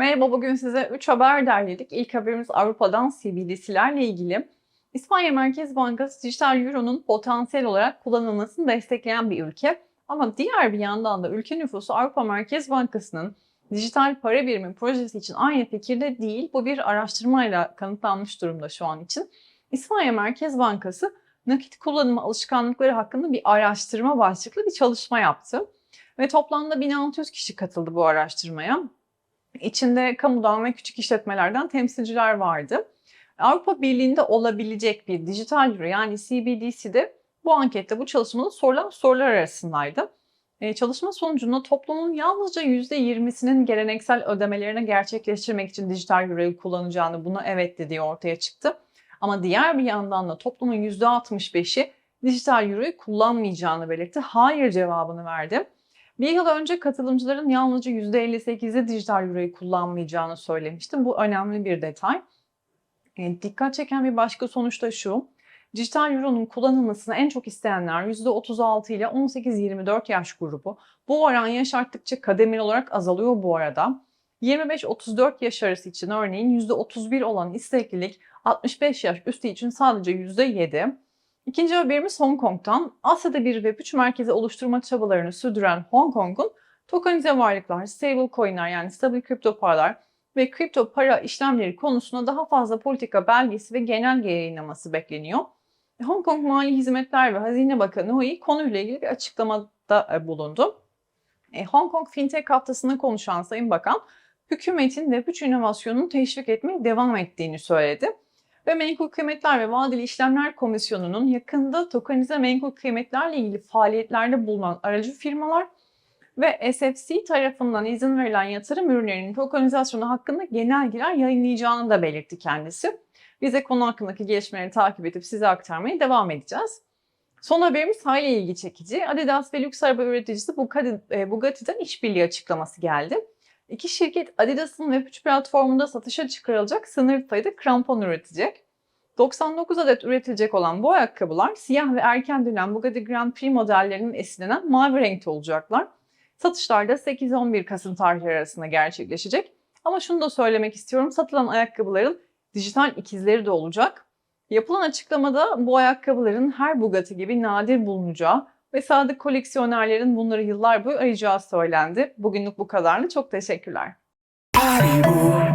Merhaba, bugün size 3 haber derledik. İlk haberimiz Avrupa'dan CBDC'lerle ilgili. İspanya Merkez Bankası dijital euronun potansiyel olarak kullanılmasını destekleyen bir ülke. Ama diğer bir yandan da ülke nüfusu Avrupa Merkez Bankası'nın dijital para birimi projesi için aynı fikirde değil. Bu bir araştırmayla kanıtlanmış durumda şu an için. İspanya Merkez Bankası nakit kullanımı alışkanlıkları hakkında bir araştırma başlıklı bir çalışma yaptı. Ve toplamda 1600 kişi katıldı bu araştırmaya. İçinde kamudan ve küçük işletmelerden temsilciler vardı. Avrupa Birliği'nde olabilecek bir dijital euro yani CBDC'de bu ankette bu çalışmada sorulan sorular arasındaydı. Ee, çalışma sonucunda toplumun yalnızca %20'sinin geleneksel ödemelerini gerçekleştirmek için dijital euroyu kullanacağını buna evet dediği ortaya çıktı. Ama diğer bir yandan da toplumun %65'i dijital euroyu kullanmayacağını belirtti. Hayır cevabını verdi. Bir yıl önce katılımcıların yalnızca %58'i dijital euroyu kullanmayacağını söylemiştim. Bu önemli bir detay. E, dikkat çeken bir başka sonuç da şu. Dijital euronun kullanılmasını en çok isteyenler %36 ile 18-24 yaş grubu. Bu oran yaş arttıkça kademeli olarak azalıyor bu arada. 25-34 yaş arası için örneğin %31 olan isteklilik 65 yaş üstü için sadece %7. İkinci haberimiz Hong Kong'tan. Asya'da bir Web3 merkezi oluşturma çabalarını sürdüren Hong Kong'un tokenize varlıklar, stable coin'ler yani stabil kripto paralar ve kripto para işlemleri konusunda daha fazla politika belgesi ve genelge yayınlaması bekleniyor. Hong Kong Mali Hizmetler ve Hazine Bakanı Hui konuyla ilgili bir açıklamada e, bulundu. E, Hong Kong Fintech haftasında konuşan Sayın Bakan, hükümetin Web3 inovasyonunu teşvik etmeye devam ettiğini söyledi ve Menkul Kıymetler ve Vadeli İşlemler Komisyonu'nun yakında tokenize menkul kıymetlerle ilgili faaliyetlerde bulunan aracı firmalar ve SFC tarafından izin verilen yatırım ürünlerinin tokenizasyonu hakkında genelgeler yayınlayacağını da belirtti kendisi. Biz de konu hakkındaki gelişmeleri takip edip size aktarmaya devam edeceğiz. Son haberimiz hayli ilgi çekici. Adidas ve lüks araba üreticisi e, Bugatti'den işbirliği açıklaması geldi. İki şirket Adidas'ın Web3 platformunda satışa çıkarılacak sınırlı sayıda krampon üretecek. 99 adet üretilecek olan bu ayakkabılar siyah ve erken dönem Bugatti Grand Prix modellerinin esinlenen mavi renkte olacaklar. Satışlar da 8-11 Kasım tarihleri arasında gerçekleşecek. Ama şunu da söylemek istiyorum. Satılan ayakkabıların dijital ikizleri de olacak. Yapılan açıklamada bu ayakkabıların her Bugatti gibi nadir bulunacağı ve sadık koleksiyonerlerin bunları yıllar boyu arayacağı söylendi. Bugünlük bu kadarlı. Çok teşekkürler. Boy.